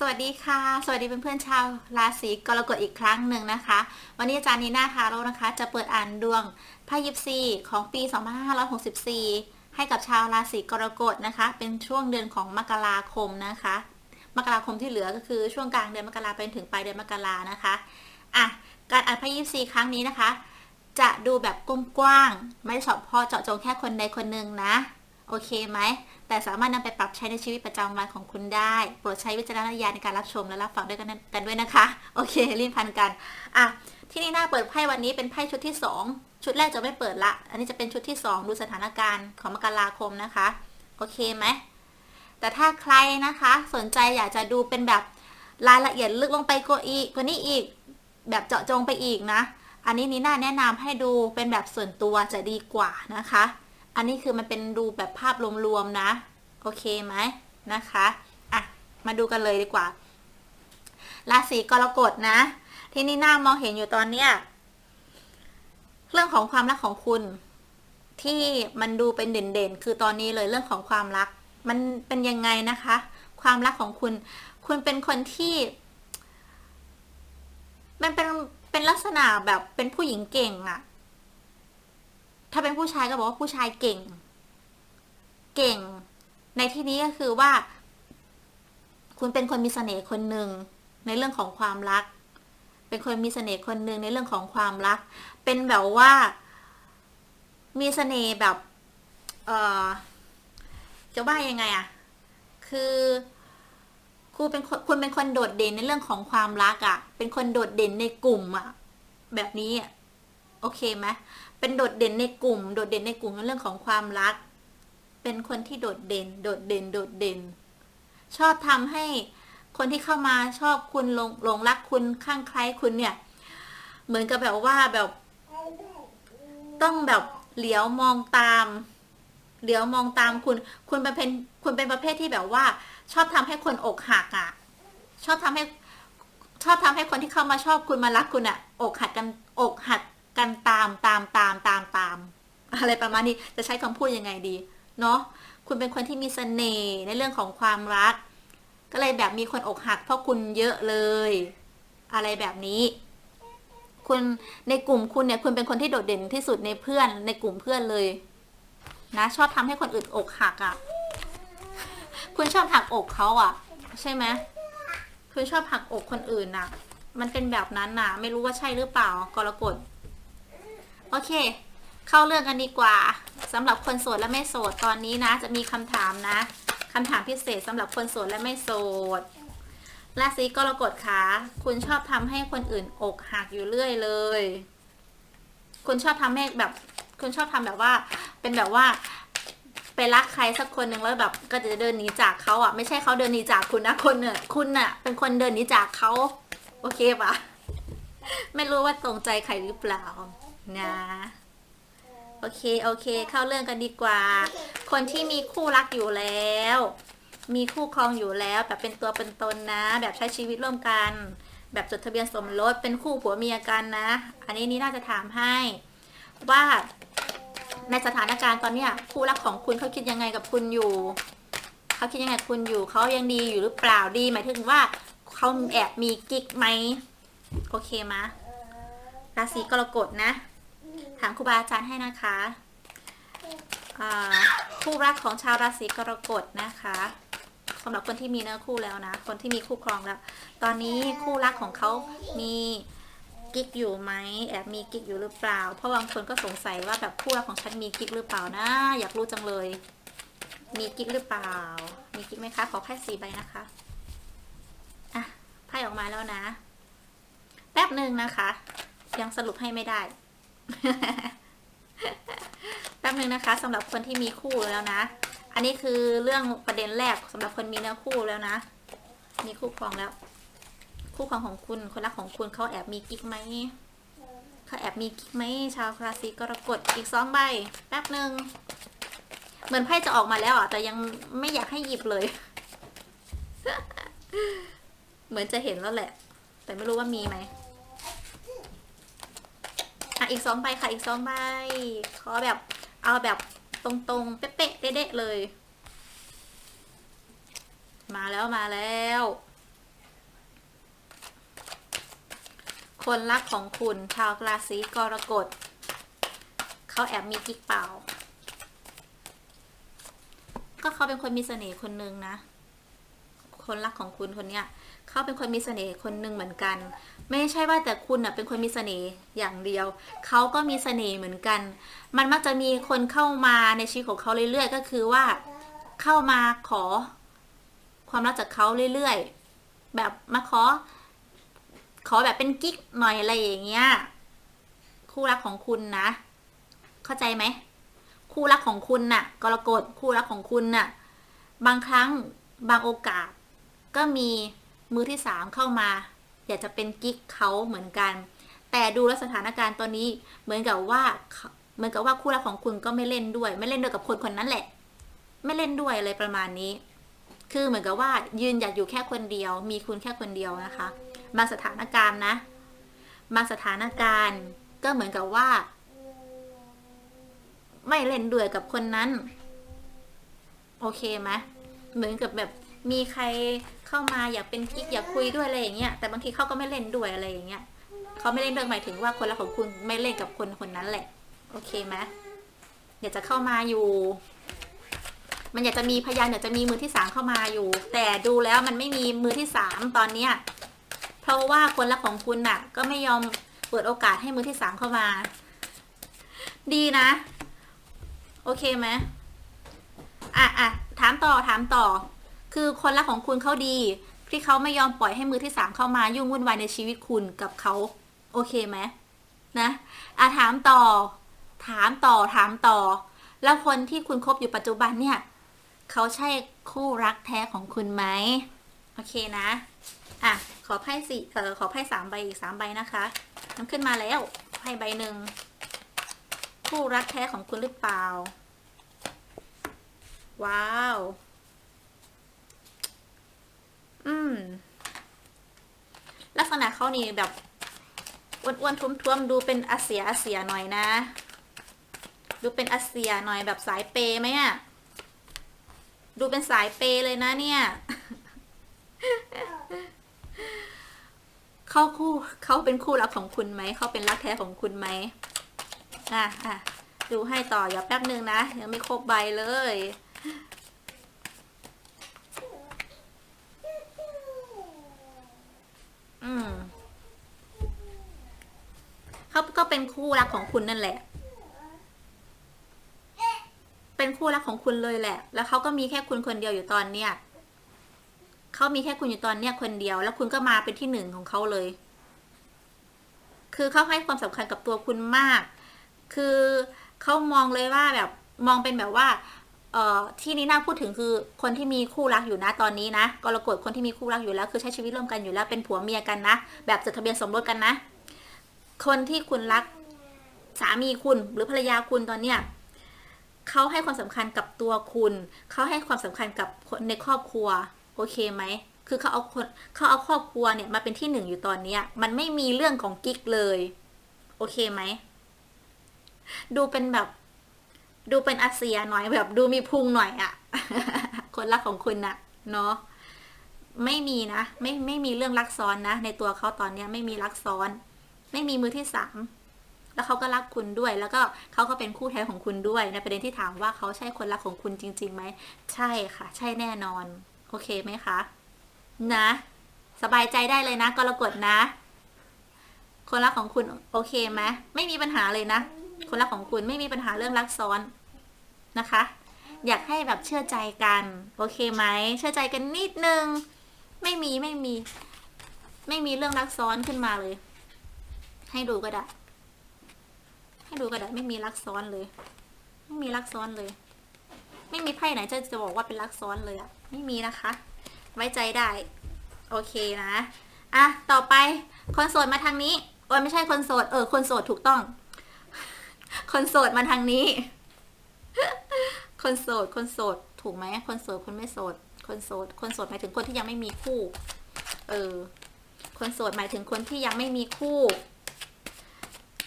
สวัสดีค่ะ สวัสดีเพื่อนๆชาวราศีกรกฎอีกครั้งหนึ่งนะคะ วันนี้อาจารย์นีน่าทาโร่นะคะ จะเปิดอ่านดวงไพ่ยิปซีของปี 2564 ให้กับชาวราศีกรกฎนะคะ เป็นช่วงเดือนของมกราคมนะคะ มกราคมที่เหลือก็คือช่วงกลางเดือนมกราไปถึงปลายเดือนมกรานะคะอะการอ่านไพ่ยิปซีครั้งนี้นะคะ จะดูแบบกว้างๆไม่เฉพาะเจาะจงแค่คนใดคนหนึ่งนะ โอเคไหม แต่สามารถนำไปปรับใช้ในชีวิตประจำวันของคุณได้ โปรดใช้วิจารณญาณในการรับชมและรับฟังด้วยกันกันด้วยนะคะ โอเครีบพันกัน อะ ที่นี่หน้าเปิดไพ่วันนี้เป็นไพ่ชุดที่ 2 ชุดแรกจะไม่เปิดละ อันนี้จะเป็นชุดที่ 2 ดูสถานการณ์ของมกราคมนะคะ โอเคไหม แต่ถ้าใครนะคะ สนใจอยากจะดูเป็นแบบรายละเอียดลึกลงไปกว่าอีกกว่านี้อีก แบบเจาะจงไปอีกนะ อันนี้นีน่าแนะนำให้ดูเป็นแบบส่วนตัวจะดีกว่านะคะ อันนี้คือมันเป็นดูแบบภาพรวมๆนะ โอเคไหมนะคะอะมาดูกันเลยดีกว่า ราศีกรกฎนะ ที่นี่หน้ามองเห็นอยู่ตอนเนี้ยเรื่องของความรักของคุณ ที่มันดูเป็นเด่นๆ คือตอนนี้เลยเรื่องของความรัก มันเป็นยังไงนะคะ ความรักของคุณ คุณเป็นคนที่ มันเป็นเป็นลักษณะแบบเป็นผู้หญิงเก่งอะ ถ้าเป็นผู้ชายก็บอกว่าผู้ชายเก่ง เก่ง ในที่นี้ก็คือว่า คุณเป็นคนมีเสน่ห์คนหนึ่งในเรื่องของความรัก เป็นคนมีเสน่ห์คนหนึ่งในเรื่องของความรัก เป็นแบบว่า มีเสน่ห์แบบ เออจะว่ายังไงอะคือคุณเป็นคนคุณเป็นคนโดดเด่นในเรื่องของความรักอะ่ะ เป็นคนโดดเด่นในกลุ่มอะ่ะ แบบนี้อะโอเคไหม เป็นโดดเด่นในกลุ่ม โดดเด่นในกลุ่มในเรื่องของความรัก เป็นคนที่โดดเด่น โดดเด่น โดดเด่น ชอบทำให้คนที่เข้ามาชอบคุณหลงหลงรักคุณข้างใครคุณเนี่ย เหมือนกับแบบว่าแบบ ต้องแบบเหลียวมองตามเหลียวมองตามคุณ คุณเป็นคุณเป็นประเภทที่แบบว่า ชอบทำให้คนอกหักอะ่ะ ชอบทำให้ชอบทำให้คนที่เข้ามาชอบคุณมารักคุณอะ่ะ อกหักกันอกหัก กันตามตามตามตามตามอะไรประมาณนี้จะใช้คำพูดยังไงดี เนาะคุณเป็นคนที่มีเสน่ห์ในเรื่องของความรัก ก็เลยแบบมีคนอกหัก เพราะคุณเยอะเลย อะไรแบบนี้ คุณในกลุ่มคุณเนี่ยคุณเป็นคนที่โดดเด่นที่สุดในเพื่อนในกลุ่มเพื่อนเลย นะ ชอบทำให้คนอื่นอกหักอะ่ะ คุณชอบหักอกเขาอะ่ะ ใช่ไหมคุณชอบหักอกคนอื่นน่ะ มันเป็นแบบนั้นน่ะ ไม่รู้ว่าใช่หรือเปล่ากรกฎ โอเค เข้าเรื่องกันดีกว่าสำหรับคนโสดและไม่โสดตอนนี้นะ จะมีคำถามนะคำถามพิเศษสำหรับคนโสดและไม่โสดราศีกรกฎคะคุณชอบทำให้คนอื่นอกหักอยู่เรื่อยเลย คุณชอบทำให้แบบ คุณชอบทำแบบว่า เป็นแบบว่าไปรักใครสักคนหนึ่งแล้วแบบ ก็จะเดินหนีจากเขาอะ ไม่ใช่เขาเดินหนีจากคุณนะคนเนี่ยคุณน่ะ เป็นคนเดินหนีจากเขาโอเคปะไม่รู้ว่าตรงใจใครหรือเปล่า นะ โอเค โอเค เข้าเรื่องกันดีกว่า คนที่มีคู่รักอยู่แล้ว มีคู่ครองอยู่แล้วแบบเป็นตัวเป็นตนนะ แบบใช้ชีวิตร่วมกัน แบบจดทะเบียนสมรสเป็นคู่ผัวเมียกันนะ อันนี้นี่น่าจะถามให้ ว่าในสถานการณ์ตอนเนี้ยคู่รักของคุณเขาคิดยังไงกับคุณอยู่เขาคิดยังไงคุณอยู่เขายังดีอยู่หรือเปล่าดีหมายถึงว่าเขาแอบมีกิ๊กไหมโอเคมะราศีกรกฎนะ ถามครูบาอาจารย์ให้นะคะคู่รักของชาวราศีกรกฎนะคะสำหรับคนที่มีเนื้อคู่แล้วนะ คนที่มีคู่ครองแล้ว ตอนนี้คู่รักของเขามีกิ๊กอยู่ไหมแอบมีกิ๊กอยู่หรือเปล่า เพราะบางคนก็สงสัยว่าแบบคู่รักของฉันมีกิ๊กหรือเปล่านะ อยากรู้จังเลย มีกิ๊กหรือเปล่า มีกิ๊กไหมคะ ขอแค่สีใบนะคะอะไพ่ออกมาแล้วนะ แป๊บหนึ่งนะคะ ยังสรุปให้ไม่ได้ แป๊บนึงนะคะสำหรับคนที่มีคู่แล้วนะ อันนี้คือเรื่องประเด็นแรกสำหรับคนมีเนื้อคู่แล้วนะ มีคู่ครองแล้ว คู่ครองของคุณคนรักของคุณเขาแอบมีกิ๊กไหมเขาแอบมีกิ๊กไหมชาวราศีกรกฎอีกสองใบแป๊บหนึ่งเหมือนไพ่จะออกมาแล้วอะแต่ยังไม่อยากให้หยิบเลย เหมือนจะเห็นแล้วแหละ แต่ไม่รู้ว่ามีไหม อะอีกสองใบค่ะอีกสองใบขอแบบเอาแบบตรงๆ เป๊ะๆเด๊ะๆเลย มาแล้วมาแล้ว คนรักของคุณชาวราศีกรกฎเขาแอบมีกิ๊กเป่า ก็เขาเป็นคนมีเสน่ห์คนนึงนะ คนรักของคุณคนเนี้ย เขาเป็นคนมีเสน่ห์คนหนึ่งเหมือนกัน ไม่ใช่ว่าแต่คุณอะเป็นคนมีเสน่ห์อย่างเดียว เขาก็มีเสน่ห์เหมือนกัน มันมักจะมีคนเข้ามาในชีวิตของเขาเรื่อยๆ ก็คือว่าเข้ามาขอ ความรักจากเขาเรื่อยๆ แบบมาขอ ขอแบบเป็นกิ๊กหน่อยอะไรอย่างเงี้ย คู่รักของคุณนะ เข้าใจไหมคู่รักของคุณน่ะ กรกฎคู่รักของคุณน่ะ บางครั้งบางโอกาสก็มี มือที่สามเข้ามา อยากจะเป็นกิ๊กเขาเหมือนกัน แต่ดูแลสถานการณ์ตอนนี้เหมือนกับว่าเหมือนกับว่าคู่รักของคุณก็ไม่เล่นด้วย ไม่เล่นด้วยกับคนคนนั้นแหละ ไม่เล่นด้วยอะไรประมาณนี้ คือเหมือนกับว่ายืนหยัดอยู่แค่คนเดียว มีคุณแค่คนเดียวนะคะบางสถานการณ์นะบางสถานการณ์ก็เหมือนกับว่า ไม่เล่นด้วยกับคนนั้น โอเคไหมเหมือนกับแบบมีใคร เข้ามาอยากเป็นกิ๊กอยากคุยด้วยอะไรอย่างเงี้ยแต่บางทีเขาก็ไม่เล่นด้วยอะไรอย่างเงี้ยเขาไม่เล่นด้วยหมายถึงว่าคนรักของคุณไม่เล่นกับคนคนนั้นแหละ โอเคไหมอยากจะเข้ามาอยู่ มันอยากจะมีพยานอยากจะมีมือที่สามเข้ามาอยู่ แต่ดูแล้วมันไม่มีมือที่สามตอนเนี้ยเพราะว่าคนรักของคุณน่ะ ก็ไม่ยอมเปิดโอกาสให้มือที่สามเข้ามา ดีนะ โอเคไหมอะอะถามต่อถามต่อ คือคนรักของคุณเขาดี ที่เขาไม่ยอมปล่อยให้มือที่สามเข้ามายุ่งวุ่นวายในชีวิตคุณกับเขาโอเคไหมนะอะถามต่อ ถามต่อถามต่อ แล้วคนที่คุณคบอยู่ปัจจุบันเนี่ยเขาใช่คู่รักแท้ของคุณไหมโอเคนะอะขอไพ่สี่เออขอไพ่สามใบอีกสามใบนะคะมันขึ้นมาแล้วไพ่ใบหนึ่งคู่รักแท้ของคุณหรือเปล่า ว้าว อืม ลักษณะเขานี่แบบอ้วนๆท้วมๆ ดูเป็นอาเซียอาเซียหน่อยนะ ดูเป็นอาเซียหน่อยแบบสายเปยไหมอะดูเป็นสายเปยเลยนะเนี่ยเขาคู่เขาเป็นคู่รักของคุณไหมเขาเป็นรักแท้ของคุณไหมอะอะดูให้ต่ออย่าแป๊บหนึ่งนะยังไม่ครบใบเลย อืมเขาก็เป็นคู่รักของคุณนั่นแหละ เป็นคู่รักของคุณเลยแหละ แล้วเขาก็มีแค่คุณคนเดียวอยู่ตอนเนี้ยเขามีแค่คุณอยู่ตอนเนี้ยคนเดียว แล้วคุณก็มาเป็นที่หนึ่งของเขาเลย คือเขาให้ความสำคัญกับตัวคุณมาก คือเขามองเลยว่าแบบมองเป็นแบบว่า ที่นี้น่าพูดถึงคือคนที่มีคู่รักอยู่นะตอนนี้นะกรกฎคนที่มีคู่รักอยู่แล้ว คือใช้ชีวิตร่วมกันอยู่แล้วเป็นผัวเมียกันนะ แบบจดทะเบียนสมรสกันนะ คนที่คุณรักสามีคุณหรือภรรยาคุณตอนเนี้ยเขาให้ความสำคัญกับตัวคุณ เขาให้ความสำคัญกับคนในครอบครัว โอเคไหม คือเขาเอาคนเขาเอาครอบครัวเนี่ยมาเป็นที่หนึ่งอยู่ตอนเนี้ย มันไม่มีเรื่องของกิ๊กเลย โอเคไหม ดูเป็นแบบ ดูเป็นอาเซียหน่อยแบบดูมีพุงหน่อยอะคนรักของคุณนะเนาะไม่มีนะ ไม่ไม่มีเรื่องรักซ้อนนะ ในตัวเขาตอนเนี้ยไม่มีรักซ้อน ไม่มีมือที่สามแล้วเขาก็รักคุณด้วย แล้วก็เขาก็เป็นคู่แท้ของคุณด้วยในประเด็นที่ถามว่าเขาใช่คนรักของคุณจริงๆไหมใช่ค่ะ ใช่แน่นอน โอเคไหมคะ นะ สบายใจได้เลยนะกรกฎนะ คนรักของคุณโอเคไหมไม่มีปัญหาเลยนะ คนรักของคุณไม่มีปัญหาเรื่องรักซ้อนนะคะ อยากให้แบบเชื่อใจกัน โอเคไหมเชื่อใจกันนิดนึง ไม่มีไม่มี ไม่มีเรื่องรักซ้อนขึ้นมาเลย ให้ดูก็ได้ ให้ดูก็ได้ไม่มีรักซ้อนเลย ไม่มีรักซ้อนเลย ไม่มีไพ่ไหนจะจะบอกว่าเป็นรักซ้อนเลยอะไม่มีนะคะ ไว้ใจได้ โอเคนะอะต่อไปคนโสดมาทางนี้โอ้ยไม่ใช่คนโสดเออคนโสดถูกต้อง คนโสดมาทางนี้ คนโสด คนโสด ถูกไหม คนโสด คนไม่โสด คนโสด คนโสดหมายถึงคนที่ยังไม่มีคู่ เออ คนโสดหมายถึงคนที่ยังไม่มีคู่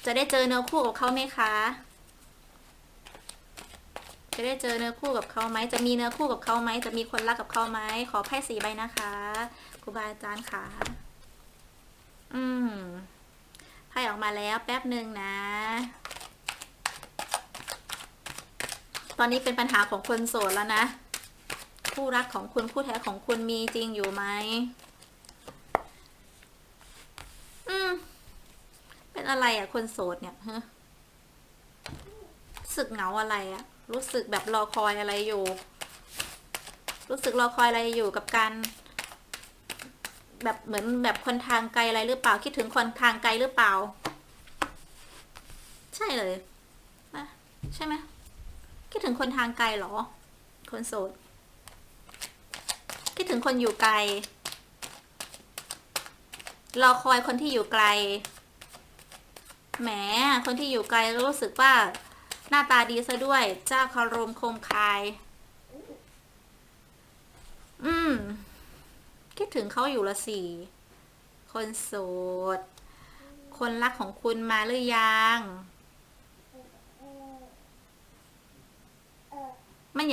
จะได้เจอเนื้อคู่กับเขาไหมคะ จะได้เจอเนื้อคู่กับเขาไหม จะมีเนื้อคู่กับเขาไหม จะมีคนรักกับเขาไหม ขอไพ่สีใบนะคะครูบาอาจารย์ค่ะ อืมไพ่ออกมาแล้วแป๊บหนึ่งนะ ตอนนี้เป็นปัญหาของคนโสดแล้วนะ คู่รักของคุณคู่แท้ของคุณมีจริงอยู่ไหมอืม เป็นอะไรอะคนโสดเนี่ยฮะรู้สึกเหงาอะไรอะรู้สึกแบบรอคอยอะไรอยู่ รู้สึกรอคอยอะไรอยู่กับการแบบเหมือนแบบคนทางไกลอะไรหรือเปล่าคิดถึงคนทางไกลหรือเปล่า ใช่เลย ใช่ไหม คิดถึงคนทางไกลเหรอ คนโสด คิดถึงคนอยู่ไกล รอคอยคนที่อยู่ไกล แหม คนที่อยู่ไกลรู้สึกว่า หน้าตาดีซะด้วย เจ้าคารมคมคาย อืม คิดถึงเขาอยู่ละสี่ คนโสด คนรักของคุณมาหรือยัง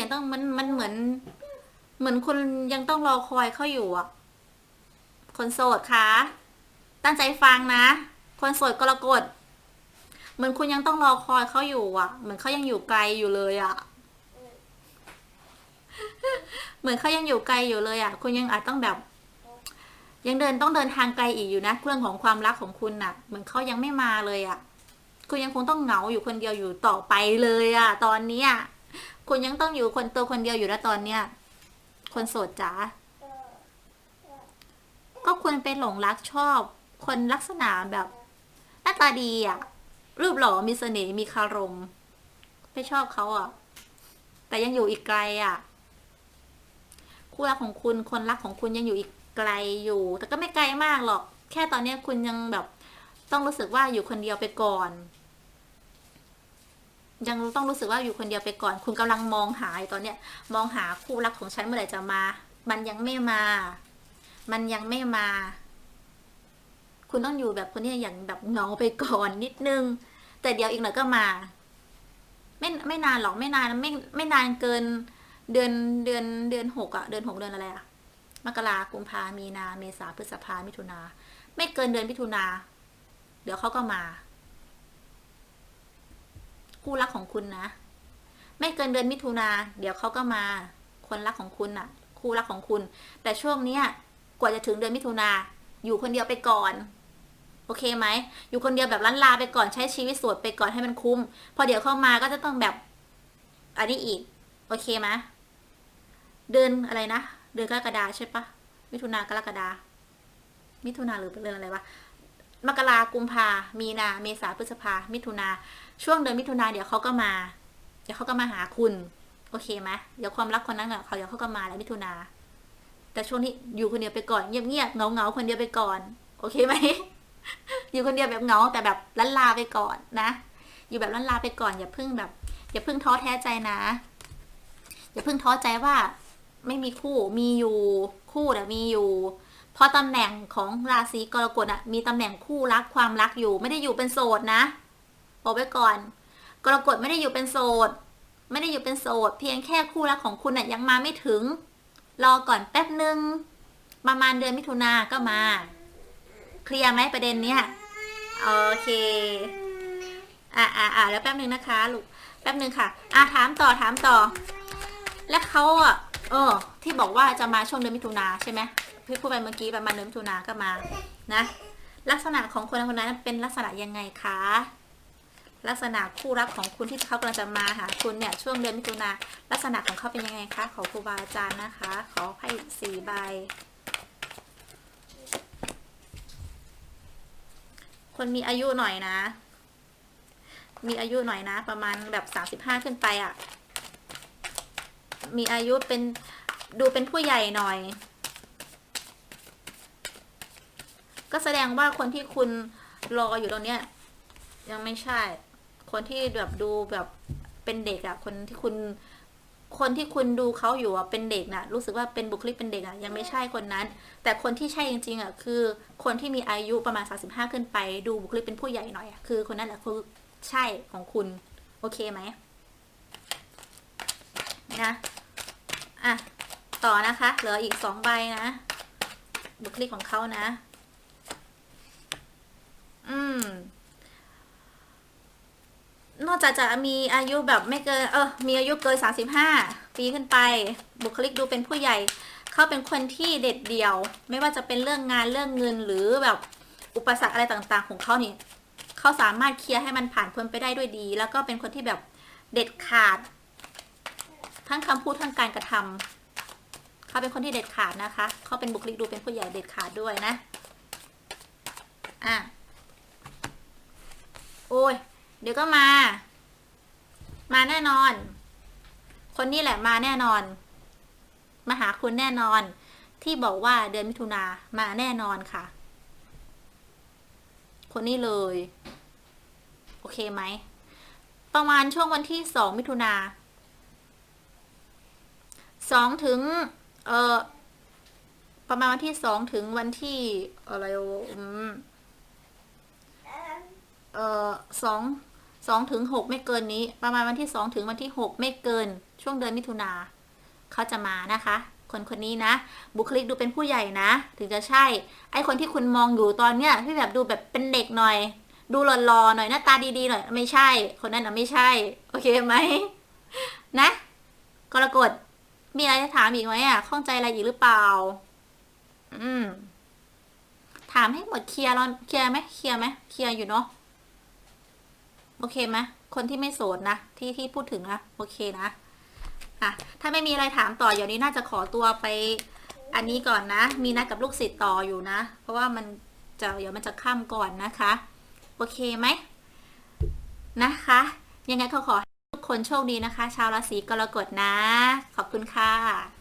ยังต้องมันมันเหมือน เหมือนคุณยังต้องรอคอยเขาอยู่อะ คนโสดคะตั้งใจฟังนะ คนโสดกรกฎเหมือนคุณยังต้องรอคอยเขาอยู่อะ เหมือนเขายังอยู่ไกลอยู่เลยอะ เหมือนเขายังอยู่ไกลอยู่เลยอะ คุณยังอาจต้องแบบ ยังเดินต้องเดินทางไกลอีกอยู่นะเรื่องของความรักของคุณน่ะ เหมือนเขายังไม่มาเลยอะ คุณยังคงต้องเหงาอยู่คนเดียวอยู่ต่อไปเลยอะ ตอนนี้ย คุณยังต้องอยู่คนตัวคนเดียวอยู่นะตอนเนี้ย คนโสดจ๋า ก็คุณเป็นหลงรักชอบ คนลักษณะแบบหน้าตาดีอะ รูปหล่อมีเสน่ห์มีคารมไม่ชอบเขาอะ แต่ยังอยู่อีกไกลอะคู่รักของคุณคนรักของคุณยังอยู่อีกไกลอยู่ แต่ก็ไม่ไกลมากหรอก แค่ตอนเนี้ยคุณยังแบบ ต้องรู้สึกว่าอยู่คนเดียวไปก่อน ยังต้องรู้สึกว่าอยู่คนเดียวไปก่อน คุณกำลังมองหาอยู่ตอนเนี้ยมองหาคู่รักของฉันเมื่อไหร่จะมา มันยังไม่มา มันยังไม่มา คุณต้องอยู่แบบคนนี้อย่างแบบเงาไปก่อนนิดนึง แต่เดี๋ยวอีกหน่อยก็มา ไม่ไม่นานหรอกไม่นานไม่ไม่นานเกิน เดือนเดือนเดือนหกอะเดือนหกเดือนอะไรอะมกรากุมภามีนา เมษาพฤษภามิถุนาไม่เกินเดือนมิถุนาเดี๋ยวเขาก็มา คู่รักของคุณนะ ไม่เกินเดือนมิถุนาเดี๋ยวเขาก็มาคนรักของคุณน่ะคู่รักของคุณ แต่ช่วงเนี้ยกว่าจะถึงเดือนมิถุนาอยู่คนเดียวไปก่อน โอเคไหม อยู่คนเดียวแบบล้านลาไปก่อนใช้ชีวิตโสดไปก่อนให้มันคุ้ม พอเดี๋ยวเข้ามาก็จะต้องแบบ อันนี้อีก โอเคไหมเดือนอะไรนะ เดือนกรกฎาใช่ปะมิถุนากรกฎามิถุนาหรือเดือนอะไรวะมกรากุมภามีนา เมษาพฤษภามิถุนา ช่วงเดือนมิถุนาเดี๋ยวเขาก็มา เดี๋ยวเขาก็มาหาคุณ โอเคไหมเดี๋ยวความรักคนนั้นเขาเดี๋ยวเขาก็มาแล้วมิถุนาแต่ช่วงนี้อยู่คนเดียวไปก่อนเงียบๆเงาๆคนเดียวไปก่อน โอเคไหมอยู่คนเดียวแบบเงาแต่แบบลันลาไปก่อนนะ อยู่แบบลันลาไปก่อนอย่าเพิ่งแบบอย่าเพิ่งท้อแท้ใจนะ อย่าเพิ่งท้อใจว่า ไม่มีคู่มีอยู่คู่แต่มีอยู่เพราะตำแหน่งของราศีกรกฎอะมีตำแหน่งคู่รักความรักอยู่ ไม่ได้อยู่เป็นโสดนะ บอกไว้ก่อน กรกฎไม่ได้อยู่เป็นโสด ไม่ได้อยู่เป็นโสด เพียงแค่คู่รักของคุณน่ะยังมาไม่ถึง รอก่อนแป๊บหนึ่งประมาณเดือนมิถุนาก็มา เคลียร์ไหมประเด็นเนี้ยโอเค อ่าอ่าอ่าแล้วแป๊บหนึ่งนะคะลูกแป๊บหนึ่งค่ะ อ่าถามต่อถามต่อ แล้วเขาอะเออ ที่บอกว่าจะมาช่วงเดือนมิถุนาใช่ไหมพี่พูดไปเมื่อกี้ประมาณเดือนมิถุนาก็มา นะ ลักษณะของคนคนนั้นเป็นลักษณะยังไงคะ ลักษณะคู่รักของคุณที่เขากำลังจะมาหาคุณเนี่ยช่วงเดือนมิถุนาลักษณะของเขาเป็นยังไงคะขอครูบาอาจารย์นะคะ ขอไพ่สี่ใบคนมีอายุหน่อยนะ มีอายุหน่อยนะ ประมาณแบบสามสิบห้าขึ้นไปอะ่ะ มีอายุเป็นดูเป็นผู้ใหญ่หน่อย ก็แสดงว่าคนที่คุณรออยู่ตรงเนี้ย ยังไม่ใช่ คนที่แบบดูแบบเป็นเด็กอะคนที่คุณ คนที่คุณดูเขาอยู่อะเป็นเด็กนะรู้สึกว่าเป็นบุคลิกเป็นเด็กอะยังไม่ใช่คนนั้น แต่คนที่ใช่จริงๆอะคือคนที่มีอายุประมาณ 35 ขึ้นไป ดูบุคลิกเป็นผู้ใหญ่หน่อยอะคือคนนั้นแหละคือใช่ของคุณ โอเคไหมนะอะต่อนะคะเหลืออีกสองใบนะ บุคลิกของเขานะ อืม นอกจากจะมีอายุแบบไม่เกินเออมีอายุเกินสามสิบห้าปีขึ้นไป บุคลิกดูเป็นผู้ใหญ่ เขาเป็นคนที่เด็ดเดี่ยว ไม่ว่าจะเป็นเรื่องงานเรื่องเงินหรือแบบอุปสรรคอะไรต่างๆ ของเขานี่เขาสามารถเคลียร์ให้มันผ่านพ้นไปได้ด้วยดี แล้วก็เป็นคนที่แบบเด็ดขาด ทั้งคำพูดทั้งการกระทำเขาเป็นคนที่เด็ดขาดนะคะ เขาเป็นบุคลิกดูเป็นผู้ใหญ่เด็ดขาดด้วยนะ อะ โอ้ย ดี๋ยวก็มา มาแน่นอน คนนี้แหละมาแน่นอน มาหาคุณแน่นอน ที่บอกว่าเดือนมิถุนามาแน่นอนค่ะ คนนี้เลย โอเคไหม ประมาณช่วงวันที่สองมิถุนาสองถึง เออประมาณวันที่สองถึงวันที่อะไรอืมเอ่อสอง สองถึงหกไม่เกินนี้ ประมาณวันที่สองถึงวันที่หกไม่เกิน ช่วงเดือนมิถุนาเขาจะมานะคะ คนคนนี้นะ บุคลิกดูเป็นผู้ใหญ่นะ ถึงจะใช่ ไอคนที่คุณมองอยู่ตอนเนี้ยที่แบบดูแบบเป็นเด็กหน่อย ดูหล่อๆหน่อยหน้าตาดีๆหน่อยไม่ใช่ คนนั้นนะไม่ใช่ โอเคไหมนะกรกฎมีอะไรจะถามอีกไหมอะข้องใจอะไรอีกหรือเปล่า อืม ถามให้หมดเคลียร์แล้วเคลียร์ไหมเคลียร์ไหมเคลียร์อยู่เนาะ โอเคไหมคนที่ไม่โสดนะ ที่ที่พูดถึงนะโอเคนะอะถ้าไม่มีอะไรถามต่อเดี๋ยวนี้น่าจะขอตัวไปอันนี้ก่อนนะ มีนัดกับลูกศิษย์ต่ออยู่นะ เพราะว่ามันจะเดี๋ยวมันจะข้ามก่อนนะคะ โอเคไหมนะคะ ยังไงก็ขอให้ทุกคนโชคดีนะคะ ชาวราศีกรกฎนะ ขอบคุณค่ะ